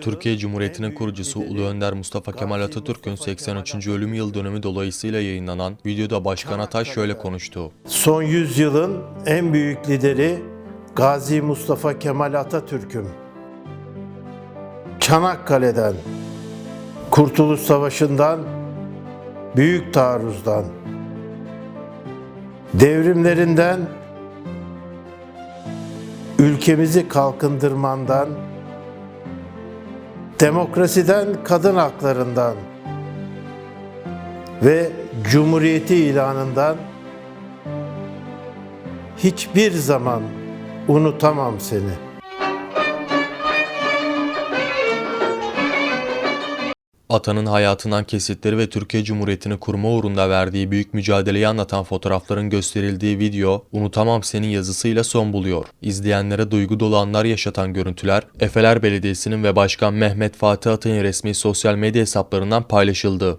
Türkiye Cumhuriyeti'nin kurucusu Ulu Önder Mustafa Kemal Atatürk'ün Mustafa 83. Kemal ölüm yıl dönümü dolayısıyla yayınlanan videoda Başkan Ataş şöyle konuştu. Son yüzyılın en büyük lideri Gazi Mustafa Kemal Atatürk'üm. Çanakkale'den, Kurtuluş Savaşı'ndan, Büyük Taarruz'dan, devrimlerinden, ülkemizi kalkındırmandan, demokrasiden, kadın haklarından ve Cumhuriyeti ilanından hiçbir zaman unutamam seni. Atanın hayatından kesitleri ve Türkiye Cumhuriyeti'ni kurma uğrunda verdiği büyük mücadeleyi anlatan fotoğrafların gösterildiği video Unutamam Senin yazısıyla son buluyor. İzleyenlere duygu dolu anlar yaşatan görüntüler Efeler Belediyesi'nin ve Başkan Mehmet Fatih Atay'ın resmi sosyal medya hesaplarından paylaşıldı.